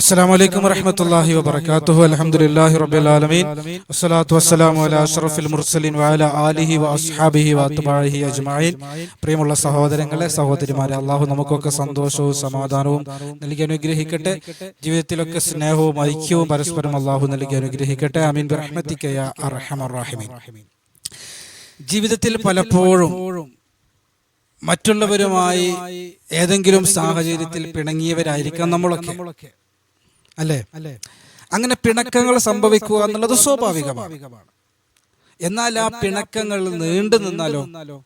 السلام عليكم ورحمة الله وبركاته الحمد لله رب العالمين والصلاة والسلام على أشرف المرسلين وعلى آله وأصحابه وأتباعه أجمعين പ്രിയമുള്ള സഹോദരങ്ങളെ സഹോദരിമാരെ അള്ളാഹു നമുക്കൊക്കെ സന്തോഷവും സമാധാനവും നൽകി അനുഗ്രഹിക്കട്ടെ ജീവിതത്തിലൊക്കെ സ്നേഹവും ഐക്യവും പരസ്പരം അള്ളാഹു നൽകി അനുഗ്രഹിക്കട്ടെ അമീൻ റഹ്മത്തിക്കയ അർഹമറാഹിമീൻ ജീവിതത്തിൽ പലപ്പോഴും മറ്റുള്ളവരുമായി ഏതെങ്കിലും സാഹചര്യത്തിൽ പിണങ്ങിയവരായിരിക്കാം നമ്മളൊക്കെ അല്ലേ? അല്ലേ? അങ്ങനെ പിണക്കങ്ങൾ സംഭവിക്കുക എന്നുള്ളത് സ്വാഭാവികമാണ്. എന്നാൽ ആ പിണക്കങ്ങൾ നീണ്ടു നിന്നാലോ?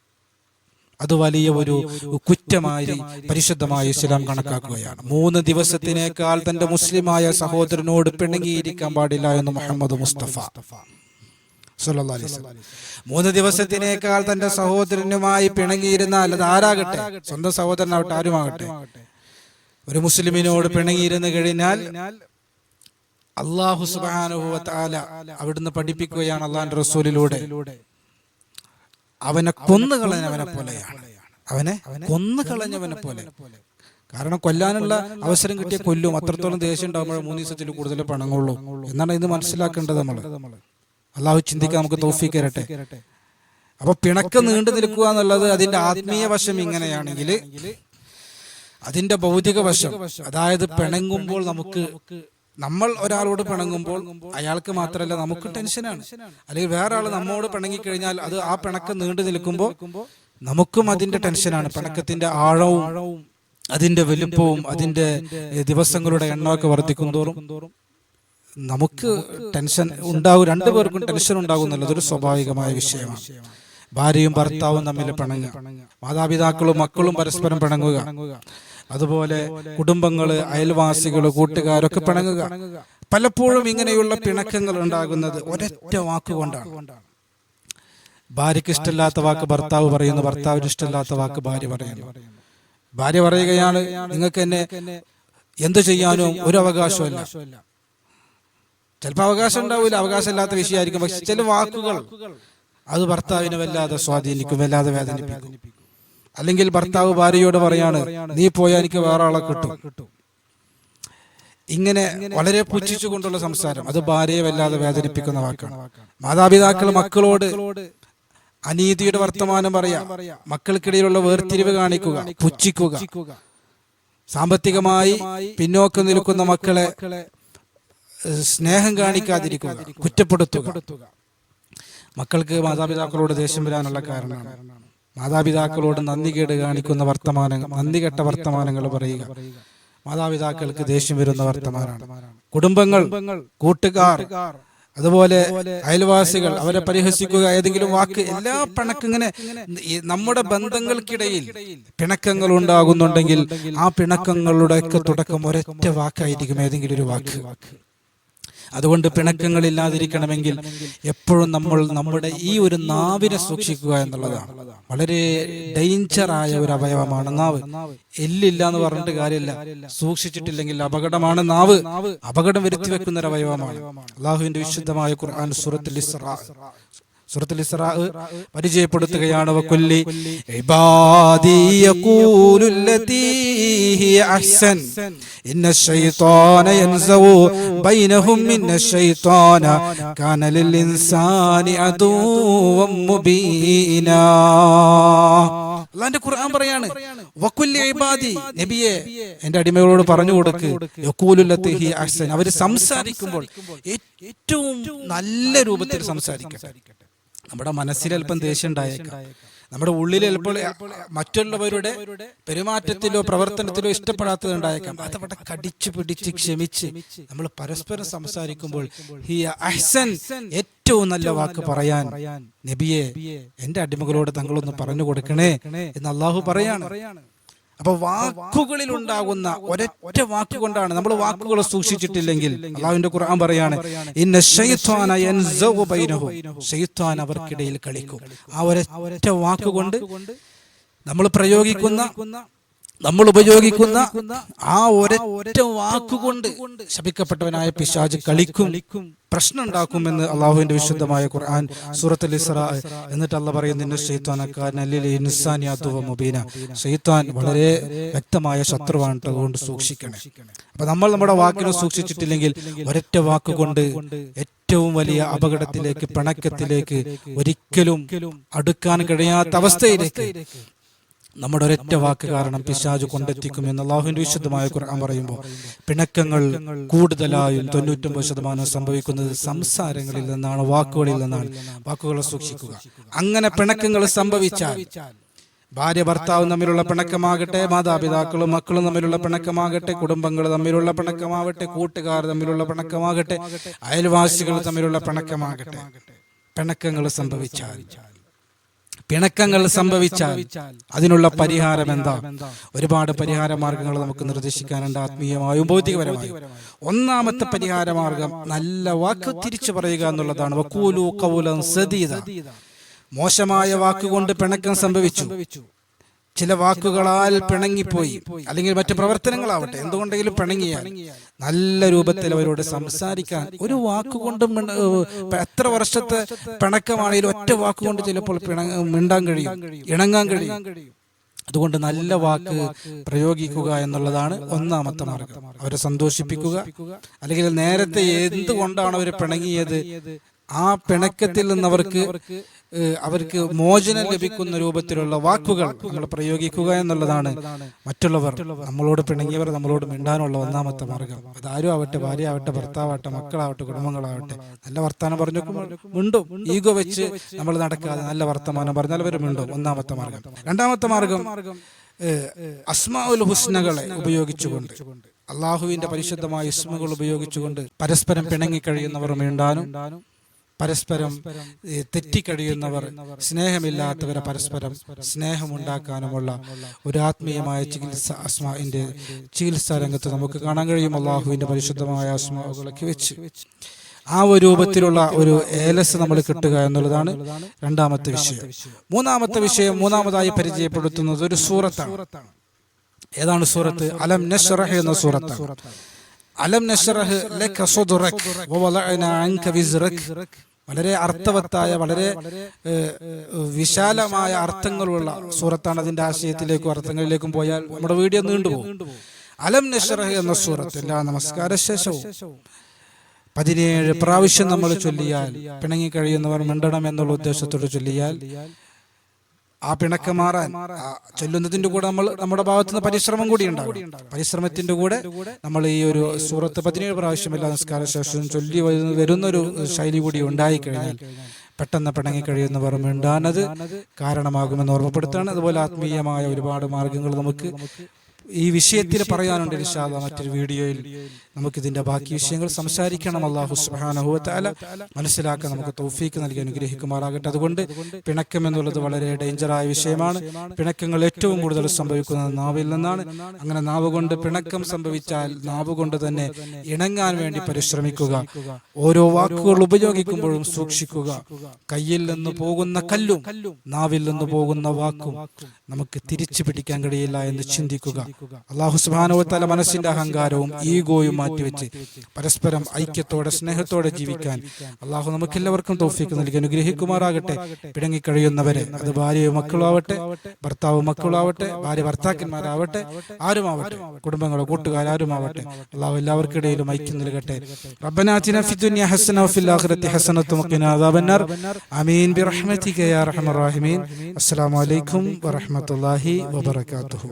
അത് വലിയ ഒരു കുറ്റമായി പരിശുദ്ധമായ ഇസ്ലാം കണക്കാക്കുകയാണ്. മൂന്ന് ദിവസത്തിനേക്കാൾ തന്റെ മുസ്ലിമായ സഹോദരനോട് പിണങ്ങിയിരിക്കാൻ പാടില്ല എന്ന് മുഹമ്മദ് മുസ്തഫ മൂന്ന് ദിവസത്തിനേക്കാൾ തന്റെ സഹോദരനുമായി പിണങ്ങിയിരുന്നാൽ അത് ആരാകട്ടെ? സ്വന്തം സഹോദരനാവട്ടെ? ആരുമാകട്ടെ? ഒരു മുസ്ലിമിനോട് പിണങ്ങിയിരുന്നു കഴിഞ്ഞാൽ അള്ളാഹു തആല അവിടുന്ന് പഠിപ്പിക്കുകയാണ് അള്ളാഹിന്റെ റസൂലിലൂടെ. അവനെ കൊന്നു കളഞ്ഞവനെ പോലെയാണ്. അവനെ കൊന്നു കളഞ്ഞവനെ പോലെ. കാരണം കൊല്ലാനുള്ള അവസരം കിട്ടിയ കൊല്ലും അത്രത്തോളം ദേഷ്യം ഉണ്ടാകുമ്പോൾ മൂന്ന് ദിവസത്തിൽ കൂടുതൽ പണങ്ങുള്ളൂ എന്നാണ് ഇത് മനസ്സിലാക്കേണ്ടത് നമ്മൾ. അള്ളാഹു ചിന്തിക്കാൻ നമുക്ക് തോഫിക്കരട്ടെ അപ്പൊ പിണക്കം നീണ്ടു നിൽക്കുക എന്നുള്ളത് അതിന്റെ ആത്മീയ വശം ഇങ്ങനെയാണെങ്കിൽ അതിന്റെ ഭൗതിക വശം. അതായത് പിണങ്ങുമ്പോൾ നമുക്ക് നമ്മൾ ഒരാളോട് പിണങ്ങുമ്പോൾ അയാൾക്ക് മാത്രമല്ല നമുക്ക് ടെൻഷനാണ്. അല്ലെങ്കിൽ വേറെ ആൾ നമ്മോട് പിണങ്ങിക്കഴിഞ്ഞാൽ അത് ആ പിണക്കം നീണ്ടു നിൽക്കുമ്പോൾ നമുക്കും അതിന്റെ ടെൻഷനാണ്. പിണക്കത്തിന്റെ ആഴവും അതിന്റെ വലുപ്പവും അതിന്റെ ദിവസങ്ങളുടെ എണ്ണമൊക്കെ വർദ്ധിക്കും തോറും നമുക്ക് ടെൻഷൻ ഉണ്ടാകും. രണ്ടുപേർക്കും ടെൻഷൻ ഉണ്ടാകും എന്നുള്ളത് ഒരു സ്വാഭാവികമായ വിഷയമാണ്. ഭാര്യയും ഭർത്താവും തമ്മിൽ പിണങ്ങുക. മാതാപിതാക്കളും മക്കളും പരസ്പരം പിണങ്ങുക. അതുപോലെ കുടുംബങ്ങൾ അയൽവാസികൾ കൂട്ടുകാരൊക്കെ പിണങ്ങുക. പലപ്പോഴും ഇങ്ങനെയുള്ള പിണക്കങ്ങൾ ഉണ്ടാകുന്നത് ഒരൊറ്റ വാക്കുകൊണ്ടാണ് ഭാര്യയ്ക്ക് ഇഷ്ടമില്ലാത്ത വാക്ക് ഭർത്താവ് പറയുന്നു. ഭർത്താവിന് ഇഷ്ടമില്ലാത്ത വാക്ക് ഭാര്യ പറയുന്നു. ഭാര്യ പറയുകയാണ് നിങ്ങൾക്ക് എന്നെ എന്ത് ചെയ്യാനും ഒരു അവകാശമല്ല ചിലപ്പോൾ അവകാശം ഉണ്ടാവില്ല അവകാശമില്ലാത്ത വിഷയമായിരിക്കും. പക്ഷെ ചില വാക്കുകൾ അത് ഭർത്താവിനെ വല്ലാതെ സ്വാധീനിക്കും വല്ലാതെ വേദനിപ്പിക്കും. അല്ലെങ്കിൽ ഭർത്താവ് ഭാര്യയോട് പറയാണ് നീ പോയാൽ എനിക്ക് വേറെ ആളെ കിട്ടും. ഇങ്ങനെ വളരെ പുച്ഛിച്ചുകൊണ്ടുള്ള സംസാരം. അത് ഭാര്യയെ വല്ലാതെ വേദനിപ്പിക്കുന്ന വാക്കാണ്. മാതാപിതാക്കൾ മക്കളോട് അനീതിയുടെ വർത്തമാനം പറയാ. മക്കൾക്കിടയിലുള്ള വേർതിരിവ് കാണിക്കുക പുച്ഛിക്കുക. സാമ്പത്തികമായി പിന്നോക്കം നിൽക്കുന്ന മക്കളെ സ്നേഹം കാണിക്കാതിരിക്കുക കുറ്റപ്പെടുത്തുക. മക്കൾക്ക് മാതാപിതാക്കളോട് ദേഷ്യം വരാനുള്ള കാരണമാണ് മാതാപിതാക്കളോട് നന്ദി കേട് കാണിക്കുന്ന വർത്തമാനങ്ങൾ നന്ദി കെട്ട വർത്തമാനങ്ങൾ പറയുക. മാതാപിതാക്കൾക്ക് ദേഷ്യം വരുന്ന വർത്തമാനമാണ്. കുടുംബങ്ങൾ കൂട്ടുകാർ അതുപോലെ അയൽവാസികൾ അവരെ പരിഹസിക്കുക ഏതെങ്കിലും വാക്ക് എല്ലാ പിണക്കിങ്ങനെ നമ്മുടെ ബന്ധങ്ങൾക്കിടയിൽ പിണക്കങ്ങൾ ഉണ്ടാകുന്നുണ്ടെങ്കിൽ ആ പിണക്കങ്ങളുടെ ഒക്കെ തുടക്കം ഒരൊറ്റ വാക്കായിരിക്കും ഏതെങ്കിലും ഒരു വാക്ക്. അതുകൊണ്ട് പിണക്കങ്ങൾ ഇല്ലാതിരിക്കണമെങ്കിൽ എപ്പോഴും നമ്മൾ നമ്മുടെ ഈ ഒരു നാവിനെ സൂക്ഷിക്കുക എന്നുള്ളതാണ്. വളരെ ഡേഞ്ചറായ ഒരു അവയവമാണ് നാവ്. എല്ലില്ല എന്ന് പറഞ്ഞിട്ട് കാര്യമില്ല. സൂക്ഷിച്ചിട്ടില്ലെങ്കിൽ അപകടമാണ് നാവ്. അപകടം വരുത്തി വെക്കുന്ന ഒരു അവയവമാണ് അള്ളാഹുവിന്റെ വിശുദ്ധമായ ഖുർആൻ സൂറത്തുൽ സൂറത്തുൽ ഇസ്രാ പരിചയപ്പെടുത്തുകയാണ് വക്കുല്ലി ഇബാദി യഖൂലു ലതീ ഹിയ അഹ്സൻ ഇന്ന الشيطان ينزغ بينهم إن الشيطان كان للإنسان عدوا مبينا അള്ളാന്റെ ഖുർആൻ പറയാണ് വക്കുല്ലി ഇബാദി നബിയെ എന്റെ അടിമകളോട് പറഞ്ഞു കൊടുക്ക് യഖൂലുല്ലത്തി ഹി അഹ്സൻ അവർ സംസാരിക്കുമ്പോൾ ഏറ്റവും നല്ല രൂപത്തിൽ സംസാരിക്കട്ടെ നമ്മുടെ മനസ്സിൽ അല്പം ദേഷ്യം ഉണ്ടായേക്കാം നമ്മുടെ ഉള്ളിൽ ചിലപ്പോൾ മറ്റുള്ളവരുടെ പെരുമാറ്റത്തിലോ പ്രവർത്തനത്തിലോ ഇഷ്ടപ്പെടാത്തത് ഉണ്ടായേക്കാം. അതവിടെ കടിച്ചു പിടിച്ച് ക്ഷമിച്ച് നമ്മൾ പരസ്പരം സംസാരിക്കുമ്പോൾ അഹ്സൻ ഏറ്റവും നല്ല വാക്ക് പറയാൻ നബിയെ എന്റെ അടിമകളോട് തങ്ങളൊന്ന് പറഞ്ഞു കൊടുക്കണേ എന്ന് അള്ളാഹു പറയാണ്. അപ്പൊ വാക്കുകളിൽ ഉണ്ടാകുന്ന ഒരൊറ്റ വാക്കുകൊണ്ടാണ് നമ്മൾ വാക്കുകൾ സൂക്ഷിച്ചിട്ടില്ലെങ്കിൽ. അള്ളാഹുവിന്റെ ഖുർആൻ പറയാണ് ഇന്ന ശൈത്വാൻ അവർക്കിടയിൽ കളിക്കും. ആ ഒരൊറ്റ വാക്കുകൊണ്ട് നമ്മൾ പ്രയോഗിക്കുന്ന നമ്മൾ ഉപയോഗിക്കുന്ന ആ ഒരൊറ്റ വാക്കുകൊണ്ട് ശപിക്കപ്പെട്ടവനായ പിശാജ് കളിക്കും പ്രശ്നം ഉണ്ടാക്കുമെന്ന് അള്ളാഹുവിന്റെ വിശുദ്ധമായ ഖുർആൻ സൂറത്തുൽ ഇസ്ര എന്നിട്ട് അല്ല പറയുന്ന മുബീന. ഷെയ്ത്താൻ വളരെ വ്യക്തമായ ശത്രുവാണ് അതുകൊണ്ട് സൂക്ഷിക്കണേ. അപ്പൊ നമ്മൾ നമ്മുടെ വാക്കിനെ സൂക്ഷിച്ചിട്ടില്ലെങ്കിൽ ഒരൊറ്റ വാക്കുകൊണ്ട് ഏറ്റവും വലിയ അപകടത്തിലേക്ക് പിണക്കത്തിലേക്ക് ഒരിക്കലും അടുക്കാൻ കഴിയാത്ത അവസ്ഥയിലേക്ക് നമ്മുടെ ഒരൊറ്റ വാക്ക് കാരണം പിശാജ് കൊണ്ടെത്തിക്കും എന്ന് അള്ളാഹുവിന്റെ വിശുദ്ധമായ ഖുർആൻ പറയുമ്പോൾ പിണക്കങ്ങൾ കൂടുതലായും തൊണ്ണൂറ്റൊമ്പത് ശതമാനം സംഭവിക്കുന്നത് സംസാരങ്ങളിൽ നിന്നാണ് വാക്കുകളിൽ നിന്നാണ്. വാക്കുകളെ സൂക്ഷിക്കുക. അങ്ങനെ പിണക്കങ്ങൾ സംഭവിച്ചാൽ ഭാര്യ ഭർത്താവും തമ്മിലുള്ള പിണക്കമാകട്ടെ മാതാപിതാക്കളും മക്കളും തമ്മിലുള്ള പിണക്കമാകട്ടെ കുടുംബങ്ങൾ തമ്മിലുള്ള പിണക്കമാവട്ടെ കൂട്ടുകാർ തമ്മിലുള്ള പിണക്കമാകട്ടെ അയൽവാസികൾ തമ്മിലുള്ള പിണക്കമാകട്ടെ. പിണക്കങ്ങൾ സംഭവിച്ചാൽ പിണക്കങ്ങൾ സംഭവിച്ചാൽ അതിനുള്ള പരിഹാരം എന്താ? ഒരുപാട് പരിഹാര മാർഗങ്ങൾ നമുക്ക് നിർദ്ദേശിക്കാനുണ്ട് ആത്മീയമായും ഭൗതികപരമായും ഒന്നാമത്തെ പരിഹാര മാർഗം നല്ല വാക്ക് തിരിച്ചു പറയുക എന്നുള്ളതാണ്. വക്കൂലു കൗലം സതീത മോശമായ വാക്കുകൊണ്ട് പിണക്കം സംഭവിച്ചു. ചില വാക്കുകളാൽ പിണങ്ങിപ്പോയി. അല്ലെങ്കിൽ മറ്റു പ്രവർത്തനങ്ങളാവട്ടെ എന്തുകൊണ്ടെങ്കിലും പിണങ്ങിയാൽ. നല്ല രൂപത്തിൽ അവരോട് സംസാരിക്കാൻ ഒരു വാക്കുകൊണ്ടും എത്ര വർഷത്തെ പിണക്കമാണെങ്കിലും ഒറ്റ വാക്കുകൊണ്ട് ചിലപ്പോൾ പിണങ്ങ മിണ്ടാൻ കഴിയും. ഇണങ്ങാൻ കഴിയും. അതുകൊണ്ട് നല്ല വാക്ക് പ്രയോഗിക്കുക എന്നുള്ളതാണ് ഒന്നാമത്തെ മാർഗം. അവരെ സന്തോഷിപ്പിക്കുക. അല്ലെങ്കിൽ നേരത്തെ എന്തുകൊണ്ടാണ് അവർ പിണങ്ങിയത്? ആ പിണക്കത്തിൽ നിന്ന് അവർക്ക് അവർക്ക് മോചനം ലഭിക്കുന്ന രൂപത്തിലുള്ള വാക്കുകൾ നമ്മൾ പ്രയോഗിക്കുക എന്നുള്ളതാണ്. മറ്റുള്ളവർ നമ്മളോട് പിണങ്ങിയവർ നമ്മളോട് മിണ്ടാനുള്ള ഒന്നാമത്തെ മാർഗം. അതാരും ആവട്ടെ ഭാര്യ ആവട്ടെ ഭർത്താവട്ടെ മക്കളാവട്ടെ കുടുംബങ്ങളാവട്ടെ. നല്ല വർത്തമാനം പറഞ്ഞു മിണ്ടും. ഈഗോ വെച്ച് നമ്മൾ നടക്കാതെ നല്ല വർത്തമാനം പറഞ്ഞാൽ അവർ മിണ്ടും. ഒന്നാമത്തെ മാർഗം. രണ്ടാമത്തെ മാർഗം അസ്മാ ഉൽ ഹുസ്നകളെ ഉപയോഗിച്ചുകൊണ്ട് അള്ളാഹുവിന്റെ പരിശുദ്ധമായ ഇസ്മുകൾ ഉപയോഗിച്ചുകൊണ്ട് പരസ്പരം പിണങ്ങി കഴിയുന്നവർ മിണ്ടാനും പരസ്പരം തെറ്റിക്കഴിയുന്നവർ സ്നേഹമില്ലാത്തവരെ പരസ്പരം സ്നേഹമുണ്ടാക്കാനുമുള്ള ഒരു ആത്മീയമായ ചികിത്സ അസ്മാന്റെ ചികിത്സാ രംഗത്ത് നമുക്ക് കാണാൻ കഴിയും. അള്ളാഹുവിന്റെ പരിശുദ്ധമായ അസ്മാവുകളൊക്കെ വെച്ച്. ആ ഒരു രൂപത്തിലുള്ള ഒരു ഏലസ് നമ്മൾ കിട്ടുക എന്നുള്ളതാണ് രണ്ടാമത്തെ വിഷയം. മൂന്നാമത്തെ വിഷയം മൂന്നാമതായി പരിചയപ്പെടുത്തുന്നത് ഒരു സൂറത്താണ്. ഏതാണ് സൂറത്ത്? അലം നഷ്റഹ് എന്ന സൂറത്താണ്. അലം നഷ്റഹ് ലക സുദ്റക് വവലഅന അൻക വിസ്റക് വളരെ അർത്ഥവത്തായ വളരെ വിശാലമായ അർത്ഥങ്ങളുള്ള സൂറത്താണ് അതിന്റെ ആശയത്തിലേക്കും അർത്ഥങ്ങളിലേക്കും പോയാൽ നമ്മുടെ വീഡിയോ നീണ്ടുപോകും. അലം നഷ്റഹ് എന്ന സൂറത്ത് എല്ലാ നമസ്കാര ശേഷവും പതിനേഴ് പ്രാവശ്യം നമ്മൾ ചൊല്ലിയാൽ പിണങ്ങി കഴിയുന്നവർ മിണ്ടണം എന്നുള്ള ഉദ്ദേശത്തോട് ചൊല്ലിയാൽ ആ പിണക്കം മാറാൻ ചൊല്ലുന്നതിന്റെ കൂടെ നമ്മൾ നമ്മുടെ ഭാഗത്ത് നിന്ന് പരിശ്രമം കൂടി ഉണ്ടാകും പരിശ്രമത്തിന്റെ കൂടെ നമ്മൾ ഈ ഒരു സൂറത്ത് പതിനേഴ് പ്രാവശ്യം എല്ലാ നിസ്കാര ശേഷവും ചൊല്ലി വരുന്ന- ഒരു ശൈലി കൂടി ഉണ്ടായി കഴിഞ്ഞാൽ പെട്ടെന്ന് പിണങ്ങി കഴിയുന്നവർ മിണ്ടാനത് കാരണമാകുമെന്ന് ഓർമ്മപ്പെടുത്താണ് അതുപോലെ ആത്മീയമായ ഒരുപാട് മാർഗങ്ങൾ നമുക്ക് ഈ വിഷയത്തിൽ പറയാനുണ്ട് ഇൻഷാല്ല മറ്റൊരു വീഡിയോയിൽ നമുക്ക് ഇതിന്റെ ബാക്കി വിഷയങ്ങൾ സംസാരിക്കണം. അള്ളാഹു സുബാനഹുവല മനസ്സിലാക്കാൻ നമുക്ക് തൗഫീക്ക് നൽകി അനുഗ്രഹിക്കുമാറാകട്ടെ. അതുകൊണ്ട് പിണക്കം എന്നുള്ളത് വളരെ ഡേഞ്ചറായ വിഷയമാണ്. പിണക്കങ്ങൾ ഏറ്റവും കൂടുതൽ സംഭവിക്കുന്നത് നാവിൽ നിന്നാണ്. അങ്ങനെ നാവ് കൊണ്ട് പിണക്കം സംഭവിച്ചാൽ നാവ് കൊണ്ട് തന്നെ ഇണങ്ങാൻ വേണ്ടി പരിശ്രമിക്കുക. ഓരോ വാക്കുകൾ ഉപയോഗിക്കുമ്പോഴും സൂക്ഷിക്കുക. കയ്യിൽ നിന്ന് പോകുന്ന കല്ലും നാവിൽ നിന്ന് പോകുന്ന വാക്കും നമുക്ക് തിരിച്ചു പിടിക്കാൻ കഴിയില്ല എന്ന് ചിന്തിക്കുക. സൂക്ഷിക്കുക അള്ളാഹു സുബാനുവത്തല മനസ്സിന്റെ അഹങ്കാരവും ഈഗോയും മാറ്റിവെച്ച് പരസ്പരം ഐക്യത്തോടെ സ്നേഹത്തോടെ ജീവിക്കാൻ അള്ളാഹു നമുക്കെല്ലാവർക്കും തോഫിക്ക് നൽകി അനുഗ്രഹിക്കുമാറാകട്ടെ. പിടങ്ങിക്കഴിയുന്നവരെ അത് ഭാര്യയും മക്കളാവട്ടെ ഭർത്താവ് മക്കളാവട്ടെ ഭാര്യ ഭർത്താക്കന്മാരാവട്ടെ ആരുമാവട്ടെ കുടുംബങ്ങളോ കൂട്ടുകാരാരുമാവട്ടെ അള്ളാഹു എല്ലാവർക്കിടയിലും ഐക്യം നൽകട്ടെ. റബ്ബനാചിന ഫിദുനിയ ഹസന അദാബന്നാർ. ആമീൻ. ബിറഹ്മതിക യാ റഹീമീൻ. അസ്സലാമു അലൈക്കും വറഹ്മത്തുള്ളാഹി വബറകാതുഹു.